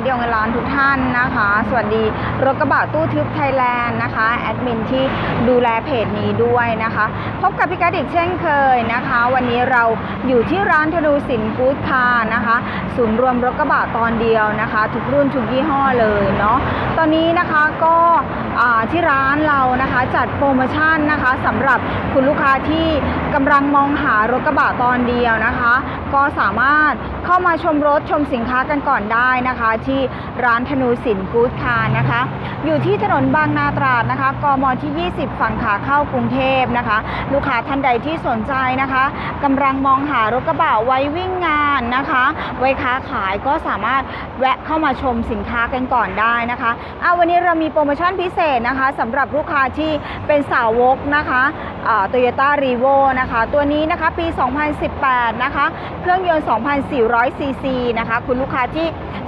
วัสดีเอาเงินล้านทุกท่านนะคะ สวัสดีรถกระบะตู้ทึบไทยแลนด์นะคะแอดมินที่ดูแลเพจนี้ด้วยนะคะ พบกับพี่กัดอีกเช่นเคยนะคะ วันนี้เราอยู่ที่ร้านธนูสินกู๊ดคาร์นะคะศูนย์รวมรถกระบะตอนเดียวนะคะ ทุกรุ่นทุกยี่ห้อเลยเนาะตอนนี้นะคะก็ที่ร้านเรานะคะจัดโปรโมชั่นนะคะสำหรับคุณลูกค้าที่กำลังมองหารถกระบะตอนเดียวนะคะ ก็สามารถ เข้ามาชมรถชมสินค้ากันก่อนได้นะคะ ที่ร้านธนูสินกู๊ดคาร์นะคะ อยู่ที่ถนนบางนาตราดนะคะกมที่ 20 ฝั่งขาเข้ากรุงเทพนะคะ ลูกค้าท่านใดที่สนใจนะคะกำลังมองหารถกระบะไว้วิ่งงานนะคะ ไว้ค้าขายก็สามารถแวะเข้ามาชมสินค้ากันก่อนได้นะคะอะวันนี้เรามีโปรโมชั่นพิเศษนะคะสำหรับลูกค้าที่เป็นสาวกนะคะโตโยต้ารีโวนะคะ ตัวนี้นะคะปี 2018 นะคะ เครื่องยนต์ 2,400ซีซีนะคะ คุณลูกค้าที่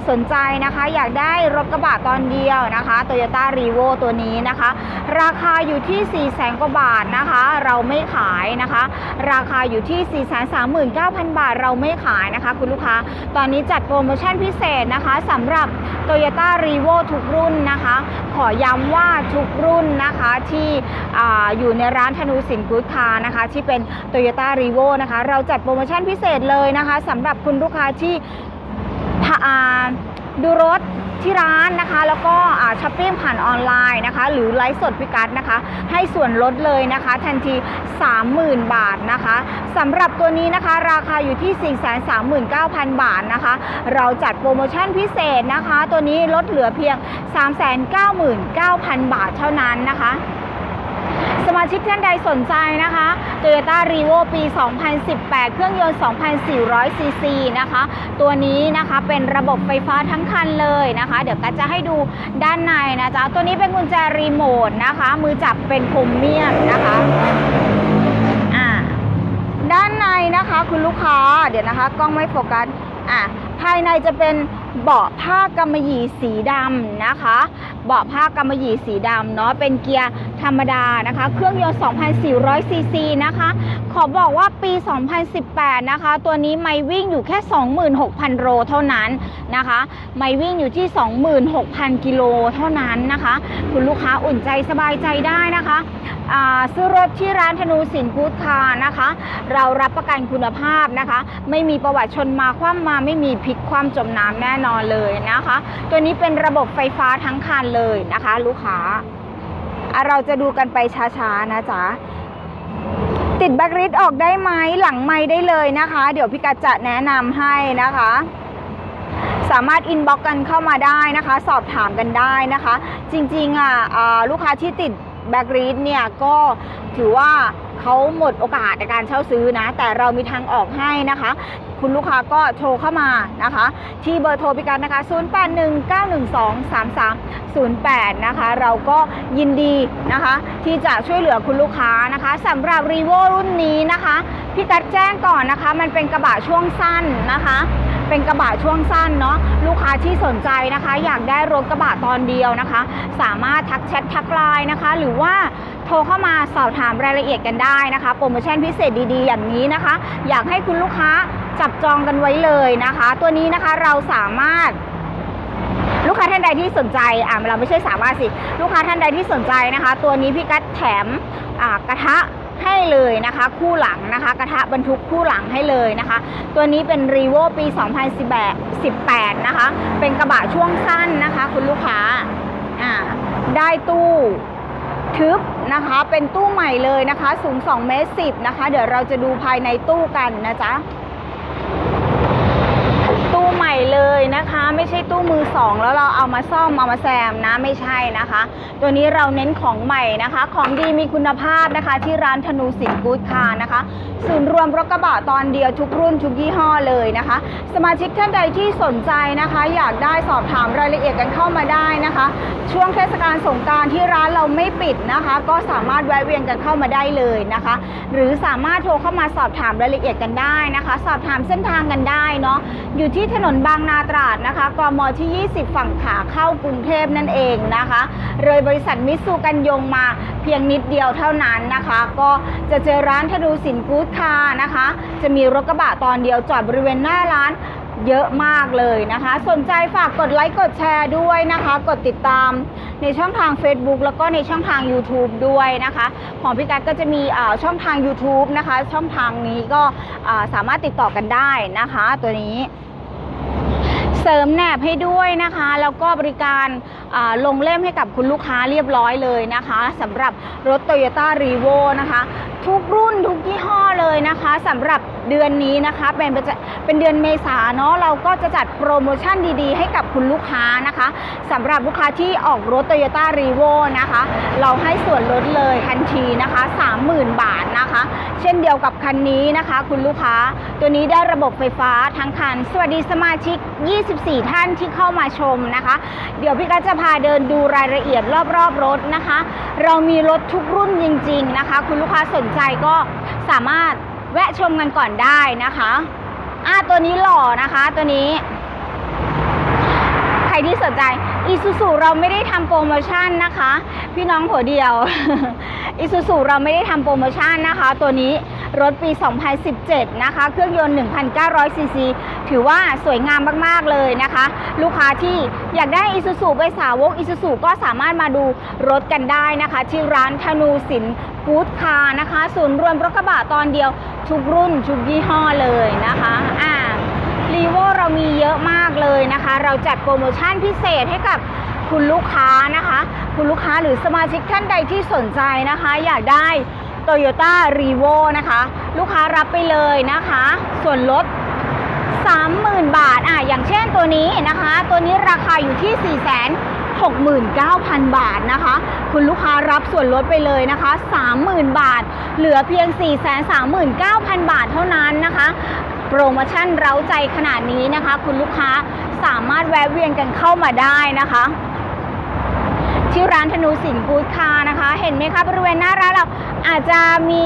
สนใจนะคะ อยากได้รถกระบะตอนเดียวนะคะโตโยต้ารีโวตัวนี้นะคะ ราคาอยู่ที่4 0 0 0 0 0กว่าบาทนะคะ เราไม่ขายนะคะ ราคาอยู่ที่ 439,000 บาท เราไม่ขายนะคะ คุณลูกค้า ตอนนี้จัดโปรโมชั่นพิเศษนะคะสำหรับ t o y ยต้ารีโวทุกรุ่นนะคะ ขอย้ำว่าทุกรุ่นนะคะที่ออยู่ในร้านธนูสินกู๊ดคานะคะ ที่เป็น t o y ยต้ารีโวนะคะ เราจัดโปรโมชั่นพิเศษเลยนะคะสำหรับคุณลูกค้าที่ถ้าอ่ดูรถที่ร้านนะคะ แล้วก็ช้อปปิ้งผ่านออนไลน์นะคะ หรือไลฟ์สดพิกัดนะคะ ให้ส่วนลดเลยนะคะ ทันที 30,000 บาทนะคะสำหรับตัวนี้นะคะ ราคาอยู่ที่ 439,000 บาทนะคะ เราจัดโปรโมชั่นพิเศษนะคะ ตัวนี้ลดเหลือเพียง 399,000 บาทเท่านั้นนะคะ สมาชิกท่านใดสนใจนะคะ Toyota r e v o ปี 2018 เครื่องยนต์ 2,400 ซีซีนะคะ ตัวนี้นะคะเป็นระบบไฟฟ้าทั้งคันเลยนะคะ เดี๋ยวกัจะให้ดูด้านในนะจ๊ะ ตัวนี้เป็นกุญแจรีโมทนะคะ มือจับเป็นพรมเมียมนะคะอ่าด้านในนะคะคุณลูกค้าเดี๋ยวนะคะกล้องไม่โฟกัสอะภายในจะเป็น เบาะผ้ากำมะหยี่สีดำนะคะ เบาะผ้ากำมะหยี่สีดำเนาะเป็นเกียร์ธรรมดานะคะ เครื่องยนต์ 2,400 ซีซีนะคะ ขอบอกว่าปี 2018 นะคะ ตัวนี้ไม่วิ่งอยู่แค่ 26,000 โลเท่านั้นนะคะ ไม่วิ่งอยู่ที่ 26,000 กิโลเท่านั้นนะคะ คุณลูกค้าอุ่นใจสบายใจได้นะคะ ซื้อรถที่ร้านธนูสินกู๊ดคานะคะ เรารับประกันคุณภาพนะคะ ไม่มีประวัติชนมาคว่ำมาไม่มีพลิกความจมน้ำแน่นอนเลยนะคะ ตัวนี้เป็นระบบไฟฟ้าทั้งคันเลยนะคะ ลูกค้า เราจะดูกันไปช้าๆนะจ๊ะติดแบ็กริดออกได้ไหมหลังไม่ได้เลยนะคะ เดี๋ยวพี่กัจะแนะนำให้นะคะสามารถอินบ็อกกันเข้ามาได้นะคะ สอบถามกันได้นะคะ จริงๆอะอ่าลูกค้าที่ติด แบกรีดเนี่ยก็ถือว่าเขาหมดโอกาสในการเช่าซื้อนะ แต่เรามีทางออกให้นะคะ คุณลูกค้าก็โทรเข้ามานะคะ ที่เบอร์โทรพิการนะคะ 0819123308 นะคะ เราก็ยินดีนะคะ ที่จะช่วยเหลือคุณลูกค้านะคะสำหรับรีโวรุ่นนี้นะคะ พี่กัดแจ้งก่อนนะคะ มันเป็นกระบะช่วงสั้นนะคะ เป็นกระบะช่วงสั้นเนาะลูกค้าที่สนใจนะคะ อยากได้รถกระบะตอนเดียวนะคะ สามารถทักแชททักไลน์นะคะ หรือว่าโทรเข้ามาสอบถามรายละเอียดกันได้นะคะ โปรโมชั่นพิเศษดีๆ อย่างนี้นะคะ อยากให้คุณลูกค้าจับจองกันไว้เลยนะคะ ตัวนี้นะคะเราสามารถลูกค้าท่านใดที่สนใจ อ่าเราไม่ใช่สามารถสิ ลูกค้าท่านใดที่สนใจนะคะ ตัวนี้พี่กัดแถมกระทะ ให้เลยนะคะคู่หลังนะคะ กระทะบรรทุกคู่หลังให้เลยนะคะ ตัวนี้เป็นรีโวปี 2018 นะคะ เป็นกระบะช่วงสั้นนะคะ คุณลูกค้าอ่าได้ตู้ทึบนะคะเป็นตู้ใหม่เลยนะคะ สูง2เมตร10นะคะ เดี๋ยวเราจะดูภายในตู้กันนะจ๊ะ ใหม่เลยนะคะ ไม่ใช่ตู้มือสองแล้วเราเอามาซ่อมเอามาแซมนะไม่ใช่นะคะ ตัวนี้เราเน้นของใหม่นะคะ ของดีมีคุณภาพนะคะ ที่ร้านธนูสินกู๊ดคาร์นะคะศูนย์รวมรถกระบะตอนเดียวทุกรุ่นทุกยี่ห้อเลยนะคะ สมาชิกท่านใดที่สนใจนะคะ อยากได้สอบถามรายละเอียดกันเข้ามาได้นะคะ ช่วงเทศกาลสงกรารที่ร้านเราไม่ปิดนะคะ ก็สามารถแวะเวียนกันเข้ามาได้เลยนะคะ หรือสามารถโทรเข้ามาสอบถามรายละเอียดกันได้นะคะ สอบถามเส้นทางกันได้เนาะอยู่ที่ถนนบางนาตราดนะคะกมที่ 20 ฝั่งขาเข้ากรุงเทพนั่นเองนะคะ เลยบริษัทมิตซูกันยงมาเพียงนิดเดียวเท่านั้นนะคะ ก็จะเจอร้านธนูสินกู๊ดคาร์นะคะ จะมีรถกระบะตอนเดียวจอดบริเวณหน้าร้านเยอะมากเลยนะคะ สนใจฝากกดไลค์กดแชร์ด้วยนะคะ กดติดตามในช่องทาง Facebook แล้วก็ในช่องทาง YouTube ด้วยนะคะ ของพี่กัดก็จะมีช่องทาง YouTube นะคะ ช่องทางนี้ก็สามารถติดต่อกันได้นะคะ ตัวนี้ เสริมแหนบให้ด้วยนะคะ แล้วก็บริการลงเล่มให้กับคุณลูกค้าเรียบร้อยเลยนะคะสำหรับรถ Toyota r e v o นะคะ ทุกรุ่นทุกยี่ห้อเลยนะคะสำหรับเดือนนี้นะคะเป็นเป็นเดือนเมษาเนาะเราก็จะจัดโปรโมชั่นดีๆ ให้กับคุณลูกค้านะคะสำหรับลูกค้าที่ออกรถ Toyota r e v o นะคะ เราให้ส่วนลดเลยทันทีนะคะ 30,000 บาทนะคะ เช่นเดียวกับคันนี้นะคะ คุณลูกค้าตัวนี้ได้ระบบไฟฟ้าทั้งคัน สวัสดีสมาชิก 24 ท่านที่เข้ามาชมนะคะ เดี๋ยวพี่กัจจะพาเดินดูรายละเอียดรอบๆรถนะคะ เรามีรถทุกรุ่นจริง ๆนะคะ คุณลูกค้าสนใจก็สามารถแวะชมกันก่อนได้นะคะอ่าตัวนี้หล่อนะคะตัวนี้ ใครที่สนใจอีซูซูเราไม่ได้ทำโปรโมชั่นนะคะ พี่น้องหัวเดียวอีซูซูเราไม่ได้ทำโปรโมชั่นนะคะ ตัวนี้ รถปี 2017 นะคะ เครื่องยนต์ 1,900 ซีซี ถือว่าสวยงามมาก ๆ เลยนะคะ ลูกค้าที่อยากได้อีซูซูไปสาวกอีซูซูก็สามารถมาดูรถกันได้นะคะ ที่ร้านธนูสินฟู้ดคาร์นะคะ ศูนย์รวมรถกระบะตอนเดียว ทุกรุ่น ทุกยี่ห้อเลยนะคะอ่ารีโวเรามีเยอะมากเลยนะคะ เราจัดโปรโมชั่นพิเศษให้กับคุณลูกค้านะคะ คุณลูกค้าหรือสมาชิกท่านใดที่สนใจนะคะ อยากได้ Toyota r e v o นะคะ ลูกค้ารับไปเลยนะคะ ส่วนลด 30,000 บาทอะอย่างเช่นตัวนี้นะคะ ตัวนี้ราคาอยู่ที่ 4 6 9 0 0 0 บาทนะคะ คุณลูกค้ารับส่วนลดไปเลยนะคะ 30,000 บาท เหลือเพียง 439,000 บาทเท่านั้นนะคะโปรโมชั่นเร้าใจขนาดนี้นะคะ คุณลูกค้าสามารถแวะเวียนกันเข้ามาได้นะคะ ที่ร้านธนูสินฟู้ดคาร์นะคะ เห็นไหมคะบริเวณหน้าร้านเราอาจจะมี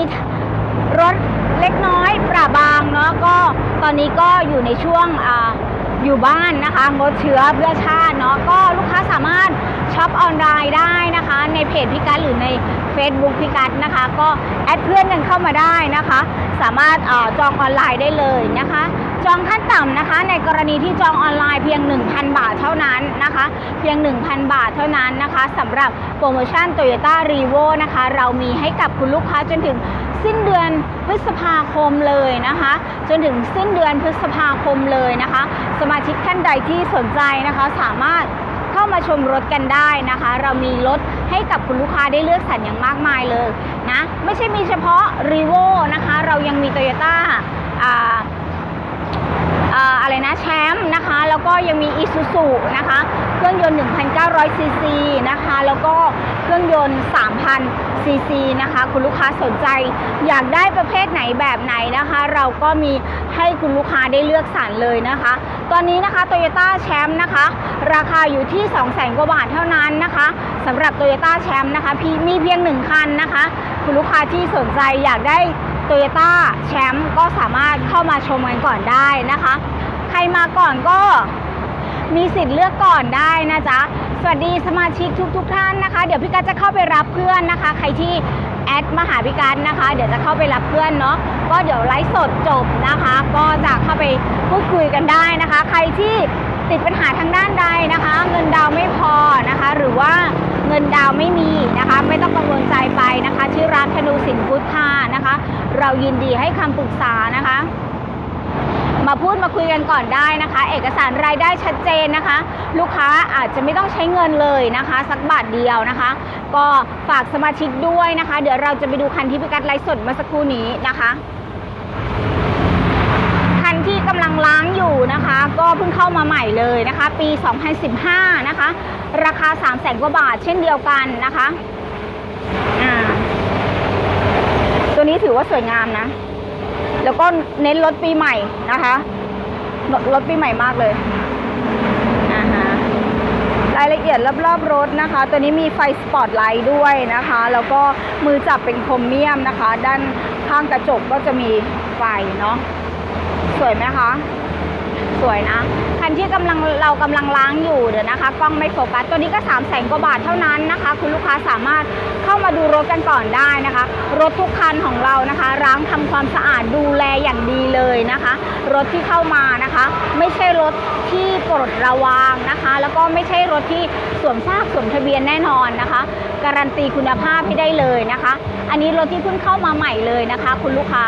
รถเล็กน้อยประบางเนาะก็ตอนนี้ก็อยู่ในช่วงออยู่บ้านนะคะงดเชื้อเพื่อชาติเนาะก็ลูกค้าสามารถช็อปออนไลน์ได้นะคะ ในเพจพิกัดหรือใน Facebook พิกัดนะคะ ก็แอดเพื่อนกันเข้ามาได้นะคะ สามารถอจองออนไลน์ได้เลยนะคะ จองขั้นต่ำนะคะ ในกรณีที่จองออนไลน์เพียง 1,000 บาทเท่านั้นนะคะ เพียง 1,000 บาทเท่านั้นนะคะสำหรับโปรโมชั่น Toyota r e v o นะคะ เรามีให้กับคุณลูกค้าจนถึงสิ้นเดือนพฤษภาคมเลยนะคะ จนถึงสิ้นเดือนพฤษภาคมเลยนะคะ สมาชิกท่านใดที่สนใจนะคะ สามารถเข้ามาชมรถกันได้นะคะ เรามีรถให้กับคุณลูกค้าได้เลือกสรรอย่างมากมายเลยนะ ไม่ใช่มีเฉพาะ r e v o นะคะ เรายังมี Toyota อ่า อะไรนะแชมป์นะคะ แล้วก็ยังมีอีซูซูนะคะ เครื่องยนต์ 1,900ซีซีนะคะ แล้วก็เครื่องยนต์ 3,000ซีซีนะคะ คุณลูกค้าสนใจอยากได้ประเภทไหนแบบไหนนะคะ เราก็มีให้คุณลูกค้าได้เลือกสรรเลยนะคะ ตอนนี้นะคะ Toyota แชมป์นะคะ ราคาอยู่ที่ 200,000กว่าบาทเท่านั้นนะคะสำหรับ Toyota แชมป์นะคะพีมีเพียงหนึ่งคันนะคะ คุณลูกค้าที่สนใจอยากได้ โตโยต้าแชมป์ก็สามารถเข้ามาชมกันก่อนได้นะคะ ใครมาก่อนก็มีสิทธิ์เลือกก่อนได้นะจ๊ะ สวัสดีสมาชิกทุกทท่านนะคะ เดี๋ยวพี่กัดจะเข้าไปรับเพื่อนนะคะ ใครที่แอดมาหาพี่กัดนะคะ เดี๋ยวจะเข้าไปรับเพื่อนเนาะ ก็เดี๋ยวไลฟ์สดจบนะคะ ก็จะเข้าไปพูดคุยกันได้นะคะ ใครที่ติดปัญหาทางด้านใดนะคะ เงินดาวไม่พอนะคะ หรือว่า เงินดาวไม่มีนะคะ ไม่ต้องกังวลใจไปนะคะ ชื่อร้านธนูสินพุทธานะคะ เรายินดีให้คำปรึกษานะคะ มาพูดมาคุยกันก่อนได้นะคะ เอกสารรายได้ชัดเจนนะคะ ลูกค้าอาจจะไม่ต้องใช้เงินเลยนะคะ สักบาทเดียวนะคะ ก็ฝากสมาชิกด้วยนะคะ เดี๋ยวเราจะไปดูคันที่พิกัดไลฟ์สดเมื่อสักครู่นี้นะคะ คันที่กำ ลังล้างอยู่นะคะ ก็เพิ่งเข้ามาใหม่เลยนะคะ ปี 2015 นะคะ ราคา 3 0 0แสนกว่าบาทเช่นเดียวกันนะคะอ่าตัวนี้ถือว่าสวยงามนะ แล้วก็เน้นรถปีใหม่นะคะรถรถปีใหม่มากเลยรายละเอียดรอบๆรถนะคะ ตัวนี้มีไฟสปอตไลท์ด้วยนะคะ แล้วก็มือจับเป็นโครเมียมนะคะ ด้านข้างกระจกก็จะมีไฟเนาะ สวยไหมคะ สวยนะ คันที่กำลังเรากำลังล้างอยู่เดี๋ยวนะคะกล้องไม่โฟกัส ตัวนี้ก็3 0 0แสนกว่าบาทเท่านั้นนะคะ คุณลูกค้าสามารถเข้ามาดูรถกันก่อนได้นะคะ รถทุกคันของเรานะคะล้างทำความสะอาดดูแลอย่างดีเลยนะคะ รถที่เข้ามานะคะ ไม่ใช่รถที่ปลดระวางนะคะ แล้วก็ไม่ใช่รถที่สวมซากสวมทะเบียนแน่นอนนะคะ การันตีคุณภาพให้ได้เลยนะคะ อันนี้รถที่เพิ่งเข้ามาใหม่เลยนะคะ คุณลูกค้า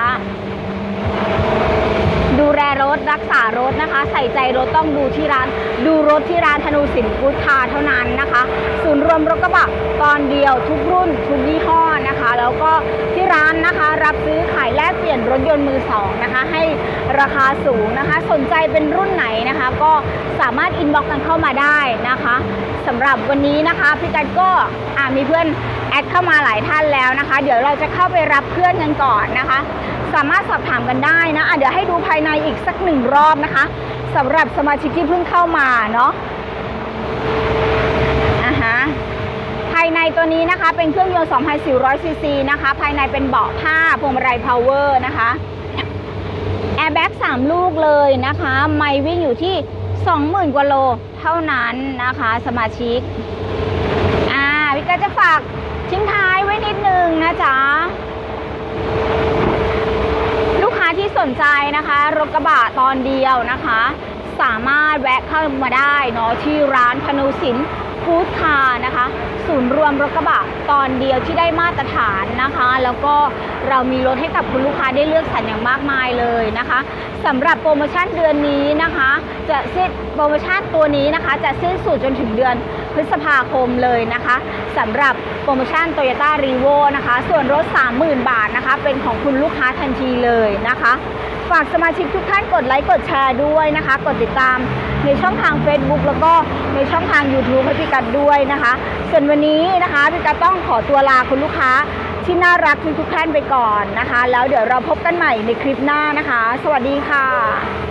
แลรถรักษารถนะคะ ใส่ใจรถต้องดูที่ร้าน ดูรถที่ร้านธนูสินพุทธาเท่านั้นนะคะ ศูนย์รวมรถกระบะตอนเดียวทุกรุ่นทุกยี่ห้อนะคะ แล้วก็ที่ร้านนะคะ รับซื้อขายแลกเปลี่ยนรถยนต์มือสองนะคะ ให้ราคาสูงนะคะ สนใจเป็นรุ่นไหนนะคะ ก็สามารถอินบ็อกซ์กันเข้ามาได้นะคะสำหรับวันนี้นะคะพี่กัดก็มีเพื่อนแอดเข้ามาหลายท่านแล้วนะคะ เดี๋ยวเราจะเข้าไปรับเพื่อนกันก่อนนะคะ สามารถสอบถามกันได้นะะเดี๋ยวให้ดูภายในอีกสักหนึ่งรอบนะคะสำหรับสมาชิกที่เพิ่งเข้ามาเนาะอ่าฮะภายในตัวนี้นะคะเป็นเครื่องยนต์ 2,400 ซีซีนะคะ ภายในเป็นเบาะผ้าพวงมาลัยพาวเวอร์นะคะแอร์แบ็ก3ลูกเลยนะคะ ไม่วิ่งอยู่ที่ 20,000 กว่าโลเท่านั้นนะคะ สมาชิก อ่าพี่ก็จะฝากทิ้งท้ายไว้นิดนึงนะจ๊ะ สนใจนะคะ รถกระบะตอนเดียวนะคะ สามารถแวะเข้ามาได้เนาะที่ร้านพนุสิน ฟู้ดคาร์นะคะศูนย์รวมรถกระบะตอนเดียวที่ได้มาตรฐานนะคะ แล้วก็เรามีรถให้กับคุณลูกค้าได้เลือกสรรอย่างมากมายเลยนะคะสำหรับโปรโมชั่นเดือนนี้นะคะ จะสิ้นโปรโมชั่นตัวนี้นะคะ จะสิ้นสุดจนถึงเดือนพฤษภาคมเลยนะคะสำหรับโปรโมชั่น Toyota r e v o นะคะ ส่วนรถ 30,000 บาทนะคะ เป็นของคุณลูกค้าทันทีเลยนะคะ ฝากสมาชิกทุกท่านกดไลค์กดแชร์ด้วยนะคะ กดติดตาม ในช่องทาง Facebook แล้วก็ในช่องทาง YouTube ให้พี่กัดด้วยนะคะ ส่วนวันนี้นะคะพี่กัดต้องขอตัวลาคุณลูกค้าที่น่ารักทุกท่านไปก่อนนะคะ แล้วเดี๋ยวเราพบกันใหม่ในคลิปหน้านะคะ สวัสดีค่ะ